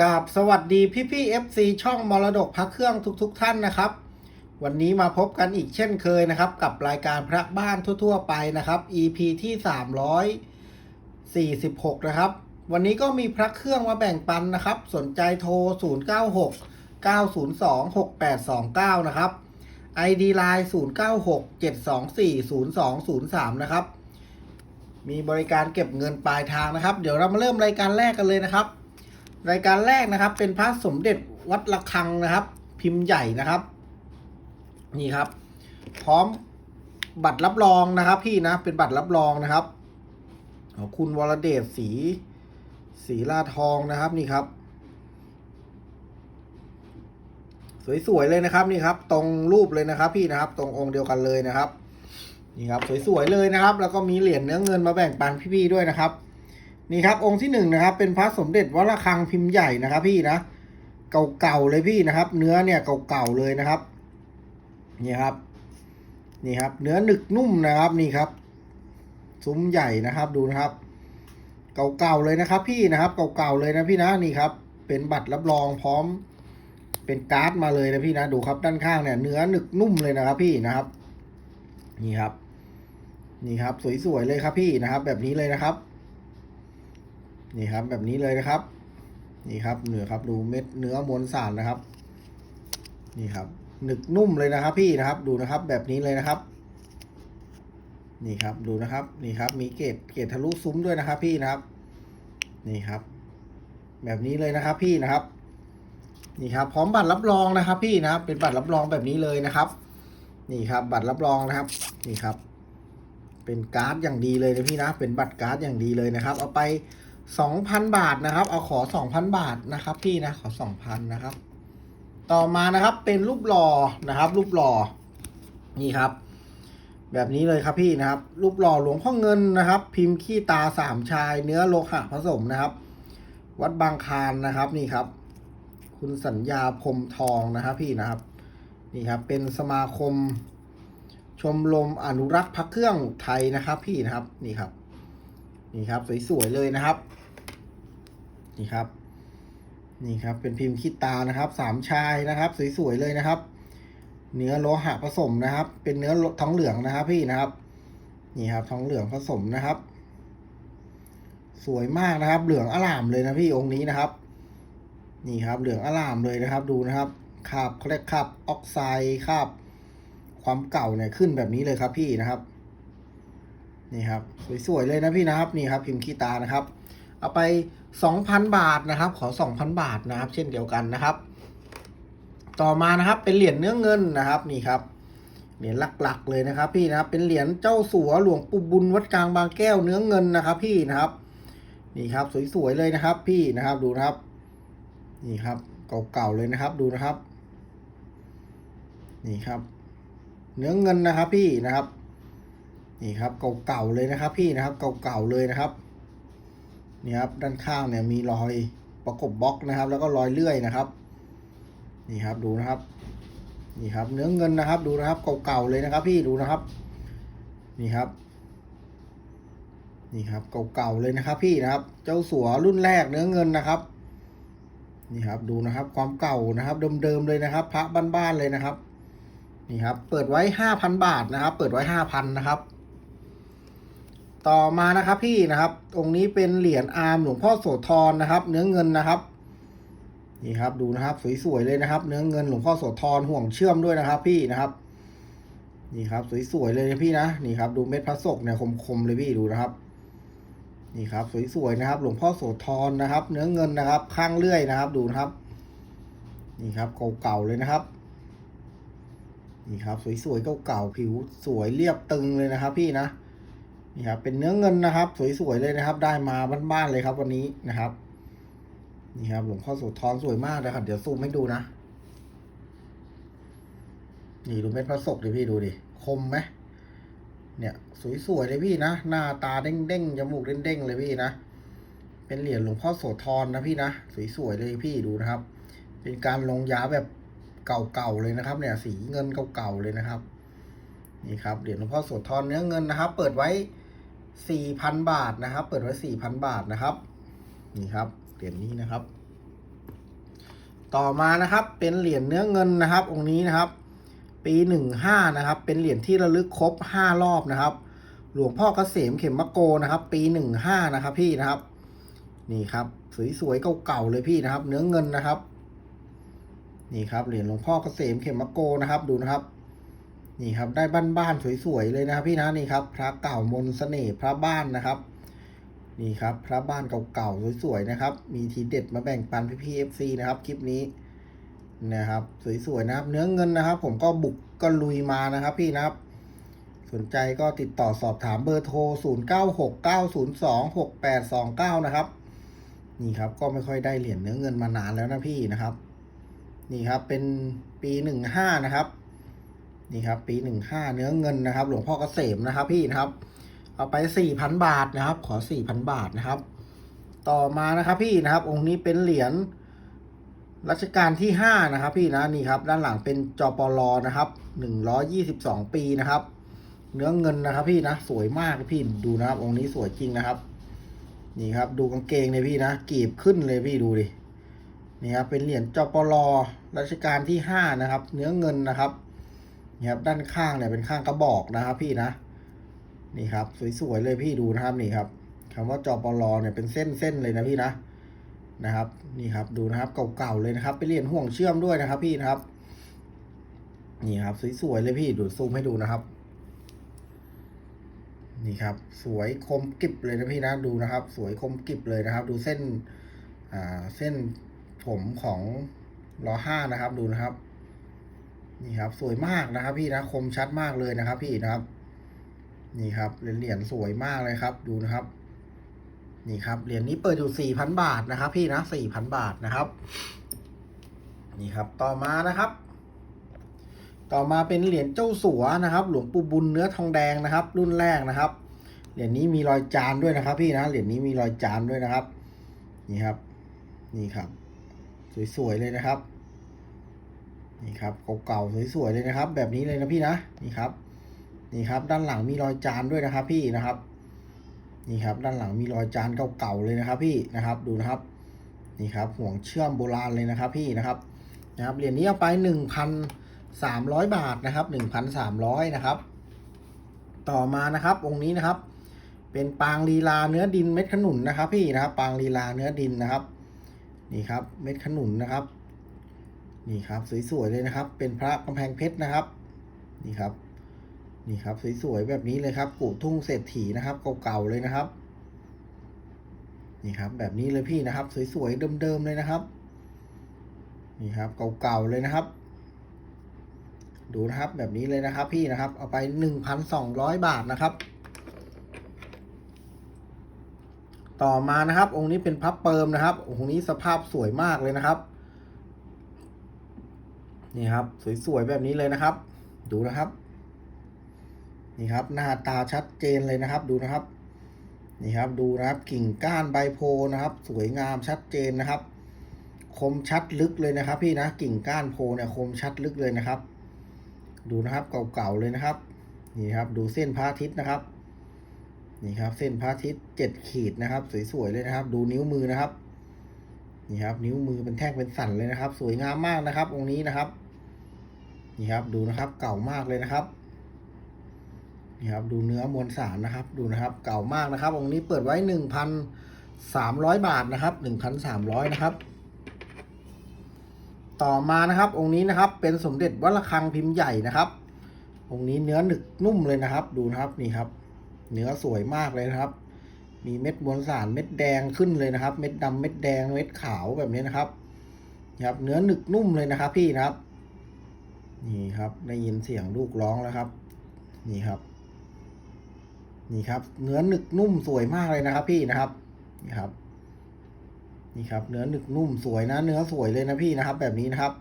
กราบสวัสดีพี่พี่เอฟซีช่องมรดกพระเครื่องทุกๆทท่านนะครับ วันนี้มาพบกันอีกเช่นเคยนะครับ กับรายการพระบ้านทั่ว ๆ ไปนะครับ EP ที่ 346 นะครับ วันนี้ก็มีพระเครื่องมาแบ่งปันนะครับ สนใจโทร 096 902 6829 นะครับ ID Line 096 724 0203 นะครับ มีบริการเก็บเงินปลายทางนะครับ เดี๋ยวเรามาเริ่มรายการแรกกันเลยนะครับ รายการแรกนะครับ เป็นพระสมเด็จวัดระฆังนะครับ พิมพ์ใหญ่นะครับ นี่ครับ พร้อมบัตรรับรองนะครับ พี่นะเป็นบัตรรับรองนะครับของคุณวรเดชสีสีลาทองนะครับนี่ครับ สวยๆเลยนะครับนี่ครับ ตรงรูปเลยนะครับ พี่นะครับ ตรงองค์เดียวกันเลยนะครับ นี่ครับ สวยๆเลยนะครับ แล้วก็มีเหรียญเนื้อเงินมาแบ่งปันพี่ๆด้วยนะครับ นี่ครับองค์ที่หนึ่งนะครับ เป็นพระสมเด็จวัดระฆังพิมพ์ใหญ่นะครับ พี่นะเก่าๆเลยพี่นะครับ เนื้อเนี่ยเก่าๆเลยนะครับนี่ครับ นี่ครับ เนื้อหนึกนุ่มนะครับนี่ครับ ซุ้มใหญ่นะครับดูนะครับ เก่าๆเลยนะครับ พี่นะครับเก่าๆเลยนะพี่นะนี่ครับ เป็นบัตรรับรองพร้อม เป็นการ์ดมาเลยนะพี่นะดูครับด้านข้างเนี่ย เนื้อหนึกนุ่มเลยนะครับ พี่นะครับ นี่ครับ นี่ครับ สวยๆเลยครับพี่นะครับ แบบนี้เลยนะครับ นี่ครับแบบนี้เลยนะครับ นี่ครับเนื้อครับดูเม็ดเนื้อมวลสารนะครับ นี่ครับหนึกนุ่มเลยนะครับ พี่นะครับดูนะครับแบบนี้เลยนะครับ นี่ครับดูนะครับนี่ครับ มีเกตเกตทะลุซุ้มด้วยนะครับ พี่นะครับ นี่ครับ แบบนี้เลยนะครับ พี่นะครับ นี่ครับ พร้อมบัตรรับรองนะครับ พี่นะครับ เป็นบัตรรับรองแบบนี้เลยนะครับ นี่ครับ บัตรรับรองนะครับ นี่ครับ เป็นการ์ดอย่างดีเลยนะพี่นะเป็นบัตรการ์ดอย่างดีเลยนะครับ เอาไป สองพันบาทนะครับ เอาขอสองพันบาทนะครับ พี่นะขอสองพันนะครับ ต่อมานะครับเป็นรูปหล่อนะครับ รูปหล่อนี่ครับ แบบนี้เลยครับพี่นะครับ รูปหล่อหลวงพ่อเงินนะครับ พิมพ์ขี้ตาสามชาย เนื้อโลหะผสมนะครับ วัดบางคานนะครับนี่ครับ คุณสัญญาพรมทองนะครับ พี่นะครับนี่ครับ เป็นสมาคม ชมรมอนุรักษ์พระเครื่องไทยนะครับ พี่นะครับนี่ครับนี่ครับ สวย ๆ เลยนะครับ นี่ครับ นี่ครับ เป็นพิมพ์ขี้ตานะครับสามชายนะครับ สวยๆเลยนะครับ เนื้อโลหะผสมนะครับ เป็นเนื้อทองเหลืองนะครับ พี่นะครับ นี่ครับทองเหลืองผสมนะครับ สวยมากนะครับ เหลืองอล่ามเลยนะพี่องค์นี้นะครับ นี่ครับ เหลืองอล่ามเลยนะครับ ดูนะครับคาบเขาเรียกคาบออกไซด์คาบความเก่าเนี่ยขึ้นแบบนี้เลยครับพี่นะครับนี่ครับ สวยๆเลยนะพี่นะครับ นี่ครับ พิมพ์ขี้ตานะครับ เอาไป สองพันบาทนะครับ ขอสองพันบาทนะครับ เช่นเดียวกันนะครับ ต่อมานะครับเป็นเหรียญเนื้อเงินนะครับนี่ครับเหรียญหลักๆเลยนะครับ พี่นะครับเป็นเหรียญเจ้าสัวหลวงปู่บุญวัดกลางบางแก้วเนื้อเงินนะครับ พี่นะครับนี่ครับสวยๆเลยนะครับ พี่นะครับดูนะครับ นี่ครับเก่าๆเลยนะครับดูนะครับ นี่ครับ เนื้อเงินนะครับ พี่นะครับ นี่ครับเก่าๆเลยนะครับ พี่นะครับ เก่าๆเลยนะครับ นี่ครับด้านข้างเนี่ยมีรอยประกบบล็อกนะครับ แล้วก็รอยเลื่อยนะครับ นี่ครับดูนะครับ นี่ครับ เนื้อเงินนะครับ ดูนะครับเก่าๆเลยนะครับ พี่ดูนะครับ นี่ครับ นี่ครับเก่าๆเลยนะครับ พี่นะครับ เจ้าสัวรุ่นแรกเนื้อเงินนะครับ นี่ครับดูนะครับ ความเก่านะครับ เดิมๆเลยนะครับ พระบ้านๆเลยนะครับ นี่ครับ เปิดไว้ห้าพันบาทนะครับ เปิดไว้ห้าพันนะครับ ต่อมานะครับพี่นะครับตรงนี้เป็นเหรียญอาร์มหลวงพ่อโสธรนะครับ เนื้อเงินนะครับนี่ครับดูนะครับสวยๆเลยนะครับ เนื้อเงินหลวงพ่อโสธรห่วงเชื่อมด้วยนะครับ พี่นะครับนี่ครับสวยๆเลยนะพี่นะนี่ครับ ดูเม็ดพระศกเนี่ยคมๆเลยพี่ดูนะครับนี่ครับสวยๆนะครับ หลวงพ่อโสธรนะครับ เนื้อเงินนะครับ ข้างเลื่อยนะครับ ดูนะครับ นี่ครับเก่าๆเลยนะครับ นี่ครับ สวยๆเก่าๆผิวสวยเรียบตึงเลยนะครับ พี่นะ นี่ครับเป็นเนื้อเงินนะครับ สวยๆเลยนะครับ ได้มาบ้านๆเลยครับ วันนี้นะครับนี่ครับหลวงพ่อโสธรสวยมากเลยครับเดี๋ยวซูมให้ดูนะนี่ดูเม็ดพระศกดิพี่ดูดิคมไหมเนี่ย สวยๆเลยพี่นะหน้าตาเด้งๆจมูกเด้งๆเลยพี่นะเป็นเหรียญหลวงพ่อโสธรนะพี่นะสวยๆเลยพี่ดูนะครับ เป็นการลงยาแบบเก่าๆเลยนะครับ เนี่ย สีเงินเก่าๆเลยนะครับ นี่ครับเหรียญหลวงพ่อโสธรเนื้อเงินนะครับ เปิดไว้ สี่พันบาทนะครับ เปิดไว้สี่พันบาทนะครับ นี่ครับ เหรียญนี้นะครับ ต่อมานะครับ เป็นเหรียญเนื้อเงินนะครับ องค์นี้นะครับ ปีหนึ่งห้านะครับ เป็นเหรียญที่ระลึกครบห้ารอบนะครับ หลวงพ่อเกษมเข็มมะโกนะครับ ปีหนึ่งห้านะครับ พี่นะครับ นี่ครับ สวยๆเก่าๆเลยพี่นะครับ เนื้อเงินนะครับ นี่ครับ เหรียญหลวงพ่อเกษมเข็มมะโกนะครับ ดูนะครับ นี่ครับได้บ้านๆสวยๆเลยนะครับพี่นะนี่ครับ พระเก่ามนต์เสน่ห์พระบ้านนะครับ นี่ครับ พระบ้านเก่าๆสวยๆนะครับ มีทีเด็ดมาแบ่งปันพี่ๆเอฟซีนะครับคลิปนี้นะครับสวยๆนะครับ เนื้อเงินนะครับ ผมก็บุกก็ลุยมานะครับ พี่นะครับ สนใจก็ติดต่อสอบถามเบอร์โทร 0 9 6 9 0 2 6 8 2 9 นะครับ นี่ครับก็ไม่ค่อยได้เหรียญเนื้อเงินมานานแล้วนะพี่นะครับ นี่ครับเป็นปีหนึ่งห้านะครับ นี่ครับ ปีหนึ่งห้าเนื้อเงินนะครับ หลวงพ่อเกษมนะครับ พี่นะครับ เอาไปสี่พันบาทนะครับ ขอสี่พันบาทนะครับ ต่อมานะครับ พี่นะครับ องค์นี้เป็นเหรียญรัชกาลที่ห้านะครับ พี่นะนี่ครับ ด้านหลังเป็นจปลนะครับหนึ่งร้อยี่สิบสองปีนะครับ เนื้อเงินนะครับ พี่นะสวยมากพี่ดูนะครับ องค์นี้สวยจริงนะครับ นี่ครับ ดูกางเกงเลยพี่นะกีบขึ้นเลยพี่ดูดินี่ครับเป็นเหรียญจปลรัชกาลที่ห้านะครับ เนื้อเงินนะครับ นี่ครับด้านข้างเนี่ยเป็นข้างกระบอกนะครับ พี่นะ นี่ครับ สวยๆเลยพี่ดูนะครับนี่ครับคำว่าจอปลเนี่ยเป็นเส้นๆเลยนะพี่นะนะครับ นี่ครับดูนะครับเก่าๆเลยนะครับ ไปเรียนห่วงเชื่อมด้วยนะครับ พี่นะครับ นี่ครับสวยๆเลยพี่ดูซูมให้ดูนะครับ นี่ครับ สวยคมกริบเลยนะพี่นะดูนะครับ สวยคมกริบเลยนะครับ ดูเส้น อ่าเส้นผมของล้อห้านะครับดูนะครับ นี่ครับ สวยมากนะครับ พี่นะคมชัดมากเลยนะครับ พี่นะครับ นี่ครับเหรียญสวยมากเลยครับ ดูนะครับ นี่ครับเหรียญนี้เปิดอยู่สี่พันบาทนะครับ พี่นะสี่พันบาทนะครับ นี่ครับ ต่อมานะครับต่อมาเป็นเหรียญเจ้าสัวนะครับ หลวงปู่บุญเนื้อทองแดงนะครับ รุ่นแรกนะครับ เหรียญนี้มีรอยจานด้วยนะครับ พี่นะเหรียญนี้มีรอยจานด้วยนะครับ นี่ครับ นี่ครับ สวยๆเลยนะครับ นี่ครับเก่าๆสวยๆเลยนะครับ แบบนี้เลยนะพี่นะนี่ครับ นี่ครับ ด้านหลังมีรอยจานด้วยนะครับ พี่นะครับ นี่ครับ ด้านหลังมีรอยจานเก่าๆเลยนะครับ พี่นะครับ ดูนะครับ นี่ครับห่วงเชื่อมโบราณเลยนะครับ พี่นะครับ นะครับเหรียญนี้เอาไปหนึ่งพันสามร้อยบาทนะครับหนึ่งพันสามร้อยนะครับ ต่อมานะครับ องค์นี้นะครับ เป็นปางลีลาเนื้อดินเม็ดขนุนนะครับ พี่นะครับ ปางลีลาเนื้อดินนะครับ นี่ครับ เม็ดขนุนนะครับ นี่ครับสวยๆเลยนะครับ เป็นพระกำแพงเพชรนะครับ นี่ครับ นี่ครับสวยๆแบบนี้เลยครับกู่ทุ่งเศรษฐีนะครับเก่าๆเลยนะครับ นี่ครับแบบนี้เลยพี่นะครับ สวยๆเดิมๆเลยนะครับ นี่ครับเก่าๆเลยนะครับ ดูนะครับแบบนี้เลยนะครับ พี่นะครับ เอาไปหนึ่งพันสองร้อยบาทนะครับต่อมานะครับ องค์นี้เป็นพับเปิมนะครับองค์นี้สภาพสวยมากเลยนะครับ นี่ครับ สวยๆแบบนี้เลยนะครับ ดูนะครับ นี่ครับ หน้าตาชัดเจนเลยนะครับ ดูนะครับ นี่ครับดูนะครับ กิ่งก้านใบโพนะครับ สวยงามชัดเจนนะครับ คมชัดลึกเลยนะครับ พี่นะกิ่งก้านโพเนี่ยคมชัดลึกเลยนะครับ ดูนะครับเก่าๆเลยนะครับ นี่ครับ ดูเส้นพระอาทิตย์นะครับ นี่ครับ เส้นพระอาทิตย์เจ็ดขีดนะครับ สวยๆเลยนะครับ ดูนิ้วมือนะครับนี่ครับนิ้วมือเป็นแท่งเป็นสันเลยนะครับ สวยงามมากนะครับองค์นี้นะครับ นี่ครับดูนะครับเก่ามากเลยนะครับนี่ครับดูเนื้อมวลสารนะครับดูนะครับ เก่ามากนะครับองค์นี้เปิดไว้หนึ่งพันสามร้อยบาทนะครับหนึ่งพันสามร้อยนะครับ ต่อมานะครับองค์นี้นะครับเป็นสมเด็จวัดระฆังพิมพ์ใหญ่นะครับองค์นี้เนื้อหนึกนุ่มเลยนะครับ ดูนะครับนี่ครับ เนื้อสวยมากเลยนะครับ มีเม็ดมวลสารเม็ดแดงขึ้นเลยนะครับ เม็ดดำเม็ดแดงเม็ดขาวแบบนี้นะครับนี่ครับ เนื้อหนึกนุ่มเลยนะครับ พี่นะครับ นี่ครับ ได้ยินเสียงลูกร้องแล้วครับ นี่ครับ นี่ครับ เนื้อหนึกนุ่มสวยมากเลยนะครับ พี่นะครับ นี่ครับ นี่ครับ เนื้อหนึกนุ่มสวยนะ เนื้อสวยเลยนะพี่นะครับ แบบนี้นะครับ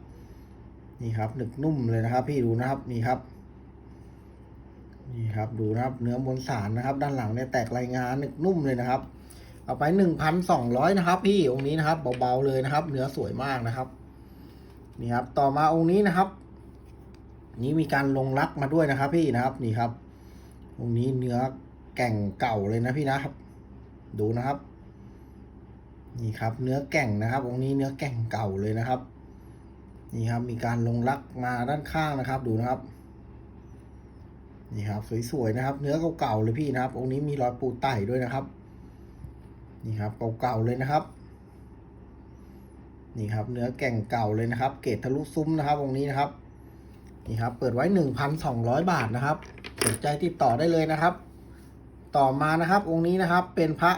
นี่ครับ หนึกนุ่มเลยนะครับ พี่ดูนะครับ นี่ครับ นี่ครับ ดูนะครับ เนื้อมวลสารนะครับ ด้านหลังเนี่ยแตกรายงานหนึกนุ่มเลยนะครับ เอาไปหนึ่งพันสองร้อยนะครับ พี่องค์นี้นะครับ เบาๆเลยนะครับ เนื้อสวยมากนะครับ นี่ครับ ต่อมาองค์นี้นะครับ นี้มีการลงรักมาด้วยนะครับ พี่นะครับนี่ครับองนี้เนื้อแก่งเก่าเลยนะพี่นะครับ ดูนะครับ นี่ครับ เนื้อแก่งนะครับองนี้เนื้อแก่งเก่าเลยนะครับ นี่ครับ มีการลงลักมาด้านข้างนะครับ ดูนะครับนี่ครับ สวยๆนะครับ เนื้อเก่าๆเลยพี่นะครับองค์นี้มีรอยปูไต่ด้วยนะครับ นี่ครับเก่าๆเลยนะครับ นี่ครับ เนื้อแก่งเก่าเลยนะครับ เกรดทะลุซุ้มนะครับองค์นี้นะครับ นี่ครับ เปิดไว้หนึ่งพันสองร้อยบาทนะครับ สนใจติดต่อได้เลยนะครับ ต่อมานะครับ องค์นี้นะครับ เป็นพระ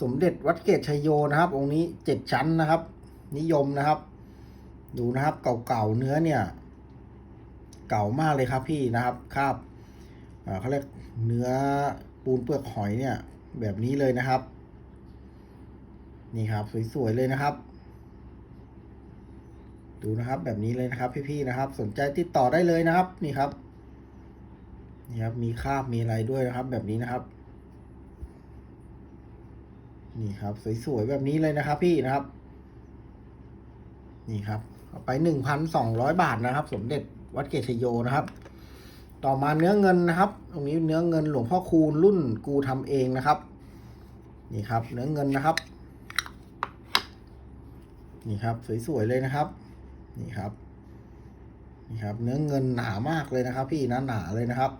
สมเด็จวัดเกตชยโยนะครับ องค์นี้เจ็ดชั้นนะครับ นิยมนะครับ ดูนะครับ เก่าๆเนื้อเนี่ย เก่ามากเลยครับพี่นะครับคราบเขาเรียกเนื้อปูนเปลือกหอยเนี่ย แบบนี้เลยนะครับ นี่ครับ สวยๆเลยนะครับ ดูนะครับแบบนี้เลยนะครับพี่ๆนะครับ สนใจติดต่อได้เลยนะครับ นี่ครับนี่ครับ มีคาบมีอะไรด้วยนะครับ แบบนี้นะครับ นี่ครับ สวยๆแบบนี้เลยนะครับ พี่นะครับ นี่ครับเอาไปหนึ่งพันสองร้อยบาทนะครับ สมเด็จวัดเกตชยโยนะครับ ต่อมาเนื้อเงินนะครับ ตรงนี้เนื้อเงินหลวงพ่อคูณรุ่นกูทำเองนะครับ นี่ครับ เนื้อเงินนะครับ นี่ครับ สวยๆเลยนะครับ นี่ครับนี่ครับ เนื้อเงินหนามากเลยนะครับ พี่นะหนาเลยนะครับ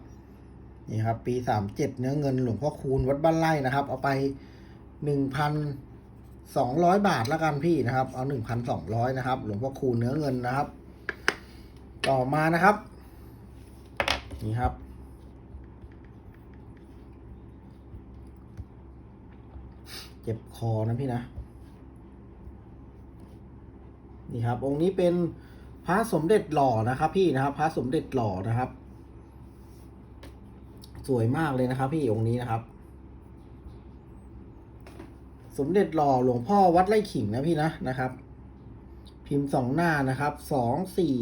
นี่ครับ ปีสามเจ็ดเนื้อเงินหลวงพ่อคูณวัดบ้านไร่นะครับ เอาไปหนึ่งพันสองร้อยบาทละกันพี่นะครับ เอาหนึ่งพันสองร้อยนะครับ หลวงพ่อคูณเนื้อเงินนะครับ ต่อมานะครับ นี่ครับเจ็บคอนะพี่นะ นี่ครับ องค์นี้เป็นพระสมเด็จหล่อนะครับ พี่นะครับ พระสมเด็จหล่อนะครับ สวยมากเลยนะครับ พี่องค์นี้นะครับ สมเด็จหล่อหลวงพ่อวัดไร่ขิงนะพี่นะนะครับ พิมพ์สองหน้านะครับสองสี่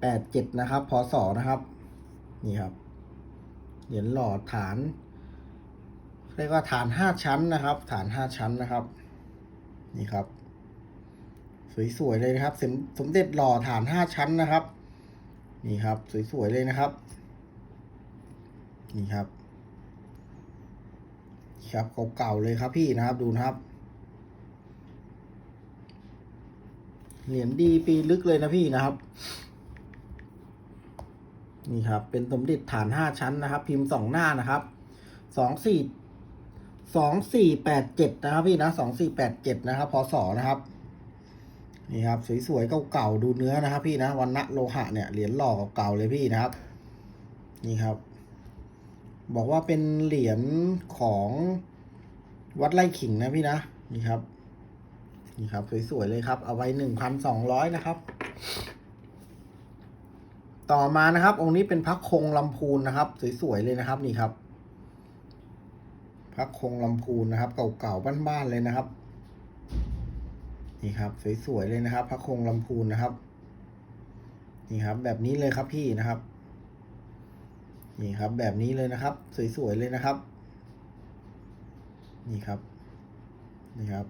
แปดเจ็ดนะครับพศนะครับ นี่ครับเหรียญหล่อฐานเรียกว่าฐานห้าชั้นนะครับ ฐานห้าชั้นนะครับ นี่ครับ สวยๆเลยนะครับสมสมเด็จหล่อฐานห้าชั้นนะครับ นี่ครับ สวยๆเลยนะครับ นี่ครับ ครับเก่าๆเลยครับพี่นะครับดูนะครับ เหรียญดีปีลึกเลยนะพี่นะครับ นี่ครับ เป็นสมเด็จฐานห้าชั้นนะครับ พิมพ์สองหน้านะครับสองสี่สองสี่แปดเจ็ดนะครับพี่นะสองสี่แปดเจ็ดนะครับพศนะครับ นี่ครับสวยๆเก่าๆดูเนื้อนะครับพี่นะวันณะโลหะเนี่ยเหรียญหล่อเก่าๆเลยพี่นะครับ นี่ครับ บอกว่าเป็นเหรียญของวัดไร่ขิงนะพี่นะนี่ครับ นี่ครับสวยๆเลยครับ เอาไว้หนึ่งพันสองร้อยนะครับ ต่อมานะครับ องค์นี้เป็นพระคงลำพูนนะครับ สวยๆเลยนะครับ นี่ครับพระคงลำพูนนะครับ เก่าๆบ้านๆเลยนะครับ นี่ครับ สวยๆเลยนะครับ พระคงลำพูนนะครับ นี่ครับ แบบนี้เลยครับพี่นะครับ นี่ครับ แบบนี้เลยนะครับ สวยๆเลยนะครับ นี่ครับ นี่ครับ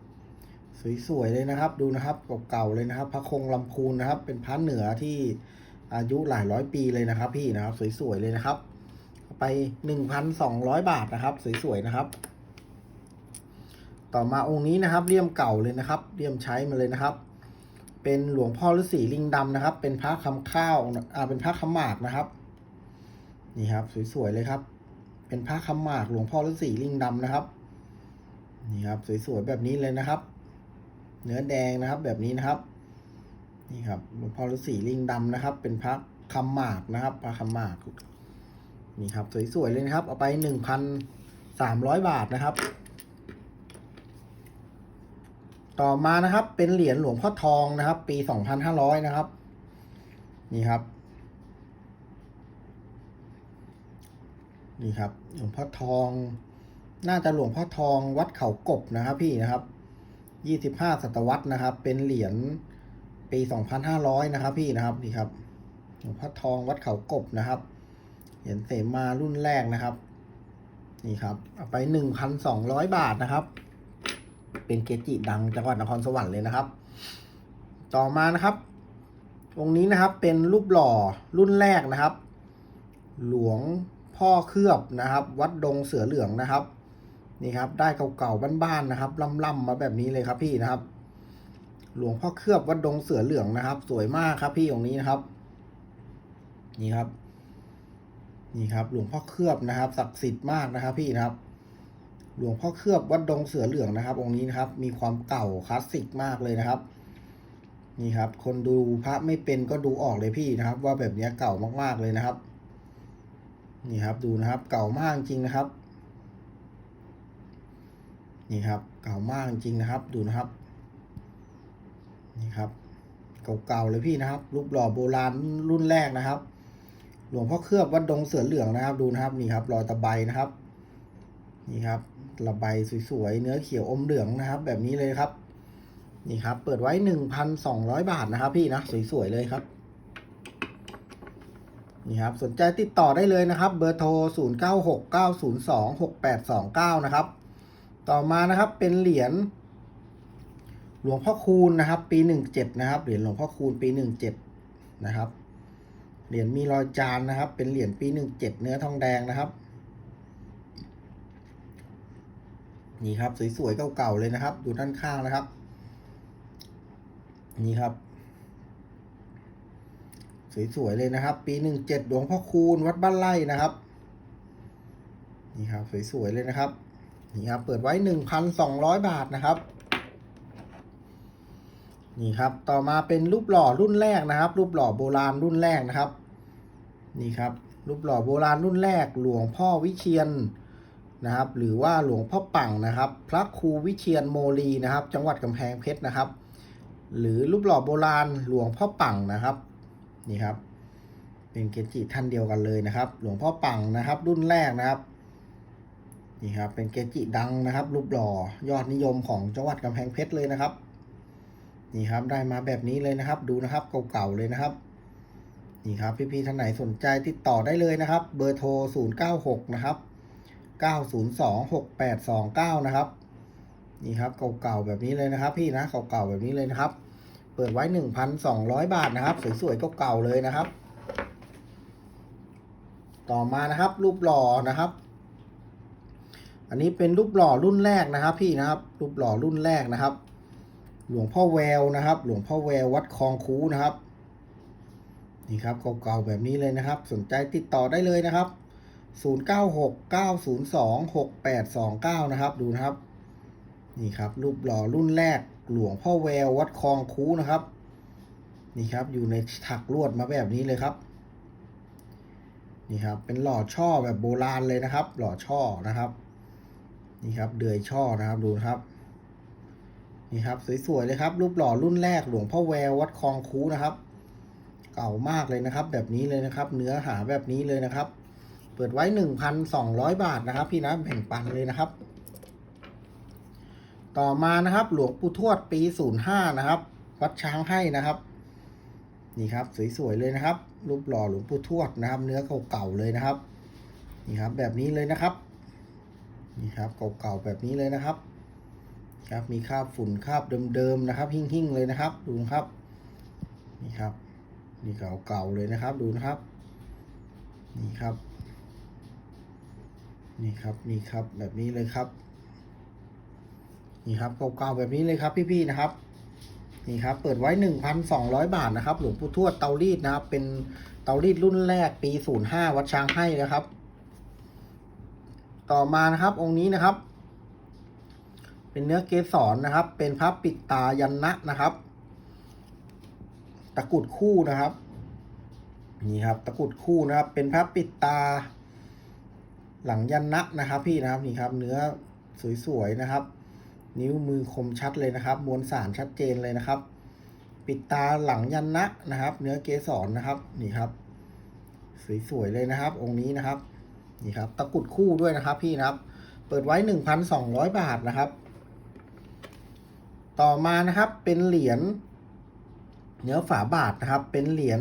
สวยๆเลยนะครับ ดูนะครับเก่าๆเลยนะครับ พระคงลำพูนนะครับ เป็นพระเหนือที่อายุหลายร้อยปีเลยนะครับ พี่นะครับ สวยๆเลยนะครับ ไปหนึ่งพันสองร้อยบาทนะครับ สวยๆนะครับ ต่อมาองค์นี้นะครับเลี่ยมเก่าเลยนะครับเลี่ยมใช้มาเลยนะครับ เป็นหลวงพ่อฤาษีลิงดำนะครับ เป็นพระคำข้าวอ่าเป็นพระคำหมากนะครับ นี่ครับ สวยๆเลยครับ เป็นพระคำหมากหลวงพ่อฤาษีลิงดำนะครับ นี่ครับสวยๆแบบนี้เลยนะครับ เนื้อแดงนะครับ แบบนี้นะครับ นี่ครับหลวงพ่อฤาษีลิงดำนะครับ เป็นพระคำหมากนะครับพระคำหมากนี่ครับสวยๆเลยนะครับ เอาไปหนึ่งพันสามร้อยบาทนะครับ ต่อมานะครับ เป็นเหรียญหลวงพ่อทองนะครับ ปีสองพันห้าร้อยนะครับ นี่ครับ นี่ครับ หลวงพ่อทอง น่าจะหลวงพ่อทองวัดเขากบนะครับ พี่นะครับยี่สิบห้าศตวรรษนะครับ เป็นเหรียญปีสองพันห้าร้อยนะครับ พี่นะครับนี่ครับ หลวงพ่อทองวัดเขากบนะครับ เหรียญเสมารุ่นแรกนะครับ นี่ครับ เอาไปหนึ่งพันสองร้อยบาทนะครับ เป็นเกจิดังจังหวัดนครสวรรค์เลยนะครับ ต่อมานะครับ องค์นี้นะครับเป็นรูปหล่อรุ่นแรกนะครับ หลวงพ่อเคลือบนะครับ วัดดงเสือเหลืองนะครับนี่ครับได้เก่าๆบ้านๆนะครับล่ำๆมาแบบนี้เลยครับพี่นะครับ หลวงพ่อเคลือบวัดดงเสือเหลืองนะครับ สวยมากครับพี่องค์นี้นะครับ นี่ครับ นี่ครับ หลวงพ่อเคลือบนะครับศักดิ์สิทธิ์มากนะครับพี่นะครับ หลวงพ่อเคลือบวัดดงเสือเหลืองนะครับ องค์นี้นะครับ มีความเก่าคลาสสิกมากเลยนะครับ นี่ครับ คนดูพระไม่เป็นก็ดูออกเลยพี่นะครับ ว่าแบบนี้เก่ามากๆเลยนะครับ นี่ครับดูนะครับ เก่ามากจริงนะครับ นี่ครับ เก่ามากจริงนะครับ ดูนะครับ นี่ครับ เก่าๆเลยพี่นะครับ รูปหล่อโบราณรุ่นแรกนะครับ หลวงพ่อเคลือบวัดดงเสือเหลืองนะครับ ดูนะครับ นี่ครับ รอยตะไบนะครับ นี่ครับ ระใบสวยๆ เนื้อเขียวอมเหลืองนะครับ แบบนี้เลยครับ นี่ครับ เปิดไว้หนึ่งพันสองร้อยบาทนะครับ พี่นะสวยๆเลยครับนี่ครับสนใจติดต่อได้เลยนะครับ เบอร์โทร 0 9 6 9 0 2 6 8 2 9 นะครับ ต่อมานะครับเป็นเหรียญหลวงพ่อคูณนะครับ ปี 17 นะครับ เหรียญหลวงพ่อคูณปี 17 นะครับ เหรียญมีรอยจานนะครับ เป็นเหรียญปี 17 เนื้อทองแดงนะครับ นี่ครับสวยๆเก่าๆเลยนะครับ ดูด้านข้างนะครับ นี่ครับ สวยๆเลยนะครับ ปีหนึ่งเจ็ดหลวงพ่อคูณวัดบ้านไร่นะครับ นี่ครับสวยๆเลยนะครับนี่ครับเปิดไว้หนึ่งพันสองร้อยบาทนะครับ นี่ครับต่อมาเป็นรูปหล่อรุ่นแรกนะครับ รูปหล่อโบราณรุ่นแรกนะครับ นี่ครับ รูปหล่อโบราณรุ่นแรกหลวงพ่อวิเชียน นะครับ หรือว่าหลวงพ่อปังนะครับ พระครูวิเชียนโมลีนะครับ จังหวัดกำแพงเพชรนะครับ หรือรูปหล่อโบราณหลวงพ่อปังนะครับนี่ครับ เป็นเกจิท่านเดียวกันเลยนะครับ หลวงพ่อปังนะครับ รุ่นแรกนะครับนี่ครับเป็นเกจิดังนะครับ รูปหล่อยอดนิยมของจังหวัดกำแพงเพชรเลยนะครับนี่ครับได้มาแบบนี้เลยนะครับ ดูนะครับเก่าๆเลยนะครับนี่ครับพี่ๆท่านไหนสนใจติดต่อได้เลยนะครับ เบอร์โทร 096 นะครับ 902 6829 นะครับ นี่ครับเก่าๆแบบนี้เลยนะครับพี่นะเก่าๆแบบนี้เลยนะครับ เปิดไว้ 1,200 บาทนะครับ สวยๆเก่าๆเลยนะครับ ต่อมานะครับ รูปหล่อนะครับ อันนี้เป็นรูปหล่อรุ่นแรกนะครับ พี่นะครับ รูปหล่อรุ่นแรกนะครับ หลวงพ่อแววนะครับ หลวงพ่อแวววัดคลองคูนะครับนี่ครับเก่าๆแบบนี้เลยนะครับ สนใจติดต่อได้เลยนะครับ 0969026829 นะครับ ดูนะครับ นี่ครับ รูปหล่อรุ่นแรกหลวงพ่อแวววัดคลองคูนะครับ นี่ครับ อยู่ในถักลวดมาแบบนี้เลยครับ นี่ครับ เป็นหล่อช่อแบบโบราณเลยนะครับ หล่อช่อนะครับ นี่ครับ เดือยช่อนะครับ ดูนะครับ นี่ครับ สวยๆเลยครับ รูปหล่อรุ่นแรกหลวงพ่อแวววัดคลองคูนะครับ เก่ามากเลยนะครับ แบบนี้เลยนะครับ เนื้อหาแบบนี้เลยนะครับ เปิดไว้หนึ่งพันสองร้อยบาทนะครับ พี่นะแบ่งปันเลยนะครับ ต่อมานะครับ หลวงปู่ทวดปีศูนย์ห้านะครับ วัดช้างให้นะครับ นี่ครับสวยๆเลยนะครับ รูปหล่อหลวงปู่ทวดนะครับ เนื้อเก่าๆเลยนะครับ นี่ครับแบบนี้เลยนะครับ นี่ครับเก่าๆแบบนี้เลยนะครับ ครับมีคราบฝุ่นคราบเดิมๆนะครับ หิ่งๆเลยนะครับ ดูนะครับ นี่ครับ นี่เก่าๆเลยนะครับ ดูนะครับ นี่ครับ นี่ครับนี่ครับแบบนี้เลยครับ นี่ครับเก่าๆแบบนี้เลยครับพี่ๆนะครับ นี่ครับ เปิดไว้หนึ่งพันสองร้อยบาทนะครับ หลวงปู่ทวดเตารีดนะครับ เป็นเตารีดรุ่นแรกปีศูนย์ห้าวัดช้างให้นะครับ ต่อมานะครับ องค์นี้นะครับ เป็นเนื้อเกสรนะครับ เป็นพระปิดตายันนะนะครับ ตะกุดคู่นะครับ นี่ครับ ตะกุดคู่นะครับ เป็นพระปิดตา หลังยันนะนะครับ พี่นะครับนี่ครับ เนื้อสวยๆนะครับ นิ้วมือคมชัดเลยนะครับ มวลสารชัดเจนเลยนะครับ ปิดตาหลังยันนะนะครับ เนื้อเกสรนะครับนี่ครับ สวยๆเลยนะครับ องค์นี้นะครับนี่ครับ ตะกุดคู่ด้วยนะครับ พี่นะครับ เปิดไว้หนึ่งพันสองร้อยบาทนะครับ ต่อมานะครับเป็นเหรียญเนื้อฝาบาทนะครับ เป็นเหรียญ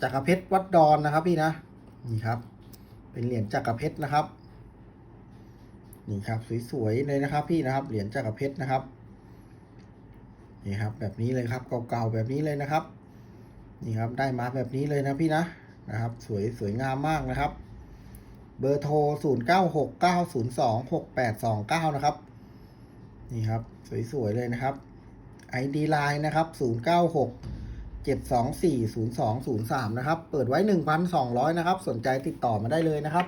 จักรเพชรวัดดอนนะครับ พี่นะนี่ครับ เป็นเหรียญจักรเพชรนะครับ นี่ครับสวยๆเลยนะครับ พี่นะครับเหรียญจักรเพชรนะครับนี่ครับ แบบนี้เลยครับเก่าๆแบบนี้เลยนะครับ นี่ครับได้มาแบบนี้เลยนะพี่นะนะครับ สวยสวยงามมากนะครับ เบอร์โทร 0 9 6 9 0 2 6 8 2 9 นะครับ นี่ครับ สวยๆเลยนะครับ ID Line นะครับ 096 724 0203 นะครับ เปิดไว้ 1,200 นะครับ สนใจติดต่อมาได้เลยนะครับ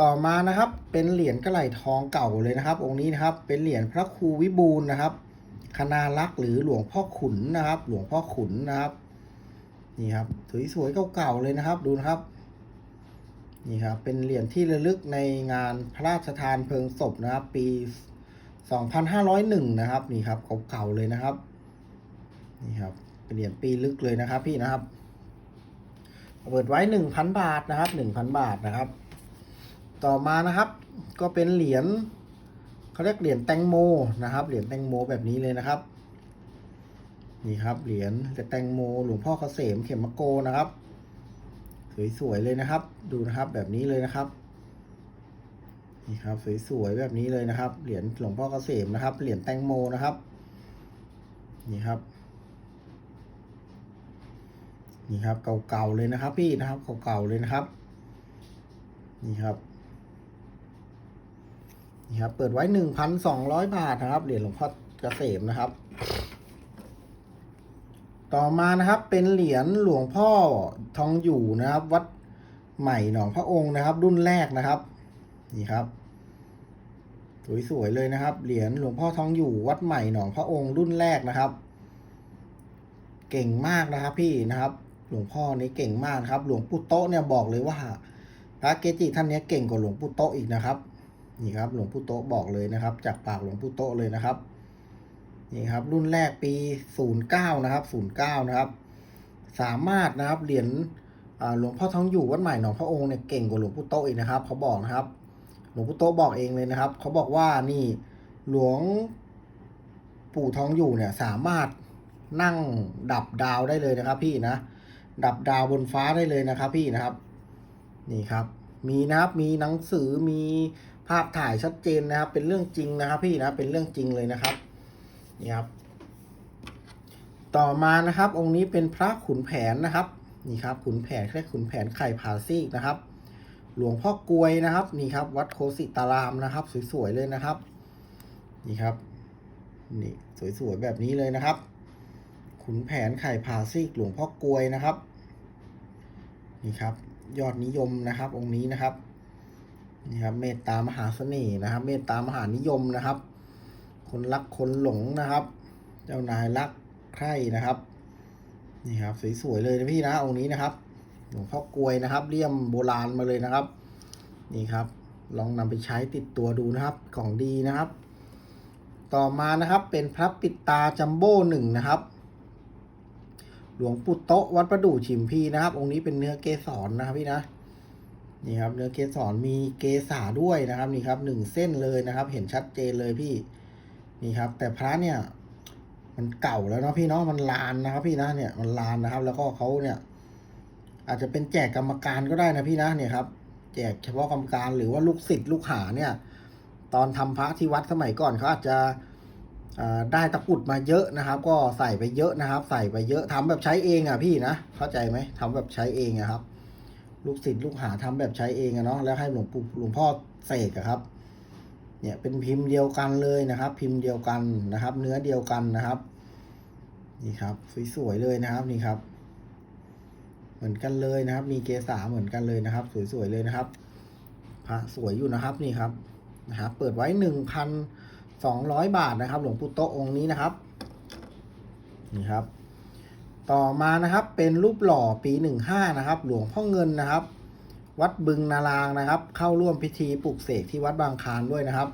ต่อมานะครับ เป็นเหรียญกระไหลทองเก่าเลยนะครับ องค์นี้นะครับ เป็นเหรียญพระครูวิบูลนะครับ คณารักษ์หรือหลวงพ่อขุนนะครับ หลวงพ่อขุนนะครับ นี่ครับ สวยๆเก่าๆเลยนะครับ ดูนะครับ นี่ครับ เป็นเหรียญที่ระลึกในงานพระราชทานเพลิงศพนะครับ ปี 2501 นะครับ นี่ครับ เก่าๆเลยนะครับ นี่ครับเป็นเหรียญปีลึกเลยนะครับ พี่นะครับ เปิดไว้1,000บาทนะครับ1,000บาทนะครับ ต่อมานะครับ ก็เป็นเหรียญเขาเรียกเหรียญแตงโมนะครับ เหรียญแตงโมแบบนี้เลยนะครับ นี่ครับเหรียญแตงโมหลวงพ่อเกษมเขมะโกนะครับ สวยๆเลยนะครับ ดูนะครับแบบนี้เลยนะครับนี่ครับสวยๆแบบนี้เลยนะครับ เหรียญหลวงพ่อเกษมนะครับ เหรียญแตงโมนะครับ นี่ครับ นี่ครับเก่าๆเลยนะครับ พี่นะครับเก่าๆเลยนะครับ นี่ครับนี่ครับ เปิดไว้หนึ่งพันสองร้อยบาทนะครับเหรียญหลวงพ่อเกษมนะครับ ต่อมานะครับเป็นเหรียญหลวงพ่อทองอยู่นะครับ วัดใหม่หนองพระองค์นะครับ รุ่นแรกนะครับ นี่ครับสวยๆเลยนะครับ เหรียญหลวงพ่อทองอยู่วัดใหม่หนองพระองค์รุ่นแรกนะครับ เก่งมากนะครับพี่นะครับ หลวงพ่อนี้เก่งมากครับ หลวงปู่โตเนี่ยบอกเลยว่า พระเกจิท่านนี้เก่งกว่าหลวงปู่โตอีกนะครับ นี่ครับ หลวงปู่โตบอกเลยนะครับ จากปากหลวงปู่โตเลยนะครับ นี่ครับ รุ่นแรกปี 09 นะครับ 09 นะครับ สามารถนะครับเหรียญหลวงพ่อท้องอยู่วัดใหม่หนองพระองค์เนี่ยเก่งกว่าหลวงปู่โตอีกนะครับเขาบอกนะครับ หลวงปู่โตบอกเองเลยนะครับเขาบอกว่านี่หลวงปู่ท้องอยู่เนี่ยสามารถนั่งดับดาวได้เลยนะครับพี่นะ ดับดาวบนฟ้าได้เลยนะครับ พี่นะครับ นี่ครับ มีนะครับมีหนังสือมีภาพถ่ายชัดเจนนะครับ เป็นเรื่องจริงนะครับ พี่นะเป็นเรื่องจริงเลยนะครับนี่ครับ ต่อมานะครับ องค์นี้เป็นพระขุนแผนนะครับนี่ครับขุนแผนแค่ขุนแผนไข่ผาซีกนะครับ หลวงพ่อกลวยนะครับ นี่ครับ วัดโคสิตารามนะครับ สวยๆเลยนะครับ นี่ครับนี่สวยๆแบบนี้เลยนะครับ ขุนแผนไข่ผาซีกหลวงพ่อกลวยนะครับ นี่ครับ ยอดนิยมนะครับ องค์นี้นะครับนี่ครับเมตตามหาเสน่ห์นะครับ เมตตามหานิยมนะครับ คนรักคนหลงนะครับ เจ้านายรักใคร่นะครับนี่ครับสวยๆเลยนะพี่นะองค์นี้นะครับหลวงพ่อกลวยนะครับเลี่ยมโบราณมาเลยนะครับ นี่ครับ ลองนำไปใช้ติดตัวดูนะครับของดีนะครับ ต่อมานะครับเป็นพระปิดตาจัมโบ้หนึ่งนะครับ หลวงปู่โตะวัดประดู่ฉิมพีนะครับ องค์นี้เป็นเนื้อเกสรนะครับพี่นะนี่ครับเนื้อเกสรมีเกษาด้วยนะครับนี่ครับหนึ่งเส้นเลยนะครับ เห็นชัดเจนเลยพี่นี่ครับ แต่พระเนี่ย มันเก่าแล้วเนาะพี่เนาะมันลานนะครับ พี่นะเนี่ยมันลานนะครับ แล้วก็เขาเนี่ย อาจจะเป็นแจกกรรมการก็ได้นะพี่นะเนี่ยครับ แจกเฉพาะกรรมการหรือว่าลูกศิษย์ลูกหาเนี่ย ตอนทำพระที่วัดสมัยก่อนเขาอาจจะ ได้ตะกุดมาเยอะนะครับ ก็ใส่ไปเยอะนะครับ ใส่ไปเยอะทำแบบใช้เองอะพี่นะเข้าใจไหมทำแบบใช้เองอะครับ ลูกศิษย์ลูกหาทำแบบใช้เองอะเนาะแล้วให้หลวงปู่หลวงพ่อเสกอะครับ เนี่ยเป็นพิมพ์เดียวกันเลยนะครับ พิมพ์เดียวกันนะครับ เนื้อเดียวกันนะครับ นี่ครับสวยๆเลยนะครับนี่ครับ เหมือนกันเลยนะครับ มีเกษาเหมือนกันเลยนะครับ สวยๆเลยนะครับพระสวยอยู่นะครับนี่ครับนะครับเปิดไว้หนึ่งพัน สองร้อยบาทนะครับ หลวงปู่โตองค์นี้นะครับนี่ครับ ต่อมานะครับเป็นรูปหล่อปีหนึ่งห้านะครับ หลวงพ่อเงินนะครับ วัดบึงนารางนะครับ เข้าร่วมพิธีปลุกเสกที่วัดบางคานด้วยนะครับ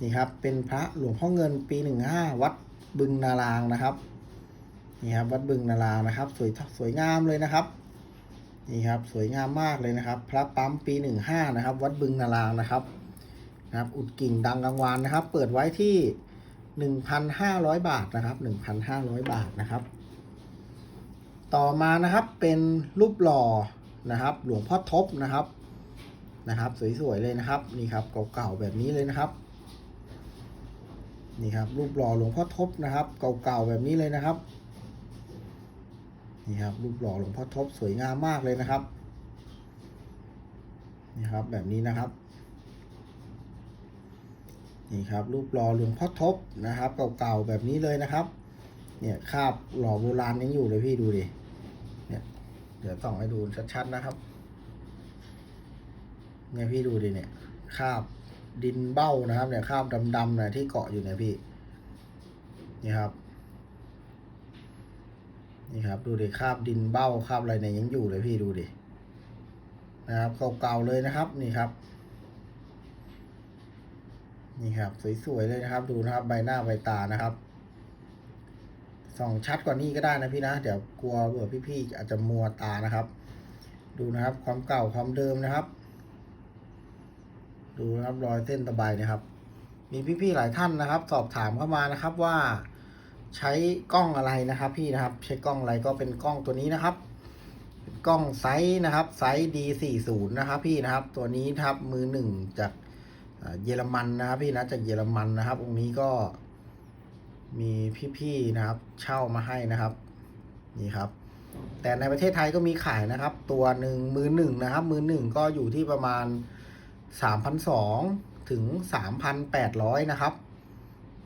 นี่ครับเป็นพระหลวงพ่อเงินปีหนึ่งห้าวัดบึงนารางนะครับนี่ครับวัดบึงนารางนะครับ สวยสวยงามเลยนะครับนี่ครับสวยงามมากเลยนะครับ พระปั๊มปีหนึ่งห้านะครับ วัดบึงนารางนะครับ นะครับอุดกิ่งดังกังวานนะครับ เปิดไว้ที่หนึ่งพันห้าร้อยบาทนะครับหนึ่งพันห้าร้อยบาทนะครับ ต่อมานะครับเป็นรูปหล่อนะครับ หลวงพ่อทบนะครับนะครับ สวยๆเลยนะครับนี่ครับเก่าๆแบบนี้เลยนะครับนี่ครับรูปหล่อหลวงพ่อทบนะครับ เก่าๆแบบนี้เลยนะครับนี่ครับรูปหล่อหลวงพ่อทบสวยงามมากเลยนะครับนี่ครับแบบนี้นะครับ นี่ครับรูปหล่อหลวงพ่อทบนะครับเก่าๆแบบนี้เลยนะครับ เนี่ยคาบหล่อโบราณยังอยู่เลยพี่ดูดิเนี่ยเดี๋ยวส่องให้ดูชัดๆนะครับเนี่ยพี่ดูดิเนี่ยคาบดินเบ้านะครับ เนี่ยคาบดำๆนะที่เกาะอยู่เนี่ยพี่นี่ครับนี่ครับดูดิคาบดินเบ้าคาบอะไรเนี่ยยังอยู่เลยพี่ดูดินะครับเก่าๆเลยนะครับ นี่ครับ นี่ครับ สวยๆเลยนะครับ ดูนะครับ ใบหน้าใบตานะครับส่องชัดกว่านี้ก็ได้นะพี่นะ เดี๋ยวกลัวเผื่อพี่ๆอาจจะมัวตานะครับ ดูนะครับ ความเก่าความเดิมนะครับ ดูนะครับรอยเส้นตะไบนะครับ มีพี่ๆหลายท่านนะครับ สอบถามเข้ามานะครับว่า ใช้กล้องอะไรนะครับ พี่นะครับ ใช้กล้องอะไรก็เป็นกล้องตัวนี้นะครับกล้องไซส์นะครับไซส์ D40 นะครับ พี่นะครับ ตัวนี้ครับมือหนึ่งจาก เยอรมันนะครับพี่นะจากเยอรมันนะครับองค์นี้ก็มีพี่ๆนะครับ เช่ามาให้นะครับ นี่ครับ แต่ในประเทศไทยก็มีขายนะครับ ตัวหนึ่งมือหนึ่งนะครับ มือหนึ่งก็อยู่ที่ประมาณสามพันสองถึงสามพันแปดร้อยนะครับ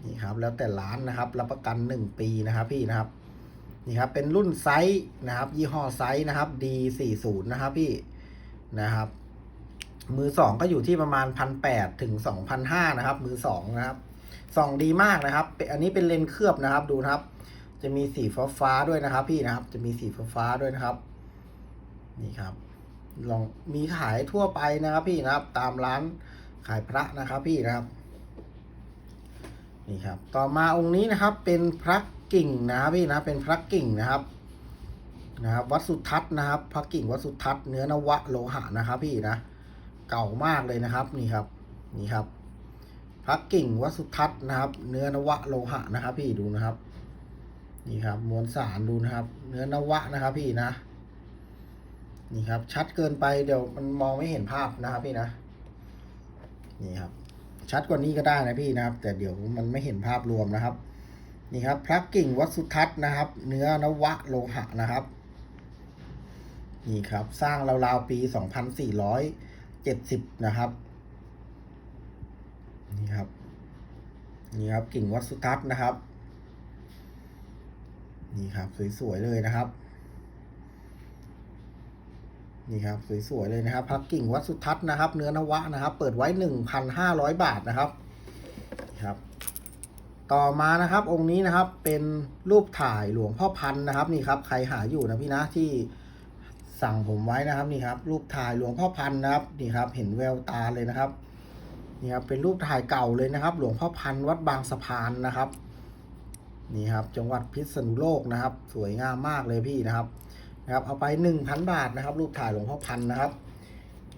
นี่ครับ แล้วแต่ร้านนะครับ รับประกันหนึ่งปีนะครับพี่นะครับนี่ครับเป็นรุ่นไซส์นะครับ ยี่ห้อไซส์นะครับ D40 นะครับพี่นะครับ มือสองก็อยู่ที่ประมาณพันแปดถึงสองพันห้านะครับ มือสองนะครับส่องดีมากนะครับ อันนี้เป็นเลนส์เคลือบนะครับดูนะครับ จะมีสีฟ้าฟ้าด้วยนะครับ พี่นะครับ จะมีสีฟ้าฟ้าด้วยนะครับ นี่ครับ ลองมีขายทั่วไปนะครับ พี่นะครับ ตามร้านขายพระนะครับ พี่นะครับ นี่ครับ ต่อมาองค์นี้นะครับ เป็นพระกิ่งนะครับพี่นะเป็นพระกิ่งนะครับนะครับ วัดสุทัศน์นะครับ พระกิ่งวัดสุทัศน์เนื้อนวะโลหะนะครับ พี่นะ เก่ามากเลยนะครับนี่ครับนี่ครับพระกิ่งวัสุทัศน์นะครับ เนื้อนวะโลหะนะครับ พี่ดูนะครับ นี่ครับมวลสารดูนะครับ เนื้อนวะนะครับพี่นะ นี่ครับ ชัดเกินไปเดี๋ยวมันมองไม่เห็นภาพนะครับพี่นะ นี่ครับ ชัดกว่านี้ก็ได้นะพี่นะครับ แต่เดี๋ยวมันไม่เห็นภาพรวมนะครับ นี่ครับ พระกิ่งวัสุทัศน์นะครับ เนื้อนวะโลหะนะครับ นี่ครับ สร้างราวๆปี2470น จ็ดสิบนะครับ นี่ครับ นี่ครับกิ่งวัดสุทัศน์นะครับ นี่ครับสวยๆเลยนะครับ นี่ครับสวยๆเลยนะครับพักกิ่งวัดสุทัศน์นะครับ เนื้อนวะนะครับ เปิดไว้หนึ่งพันห้าร้อยบาทนะครับครับ ต่อมานะครับองค์นี้นะครับเป็นรูปถ่ายหลวงพ่อพันนะครับ นี่ครับใครหาอยู่นะพี่นะที่ สั่งผมไว้นะครับนี่ครับ รูปถ่ายหลวงพ่อพันธ์นะครับนี่ครับ เห็นแววตาเลยนะครับนี่ครับเป็นรูปถ่ายเก่าเลยนะครับ หลวงพ่อพันวัดบางสะพานนะครับนี่ครับ จังหวัดพิษณุโลกนะครับ สวยงามมากเลยพี่นะครับนะครับเอาไป 1,000 บาทนะครับ รูปถ่ายหลวงพ่อพันธ์นะครับ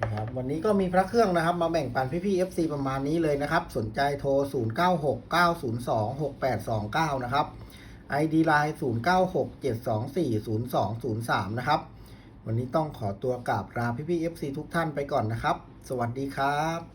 นะครับวันนี้ก็มีพระเครื่องนะครับ มาแบ่งปันพี่ๆ FC ประมาณนี้เลยนะครับ สนใจโทร 0969026829 นะครับ ID Line 0967240203 นะครับ วันนี้ต้องขอตัวกราบลาพี่พี่เอฟซีทุกท่านไปก่อนนะครับ สวัสดีครับ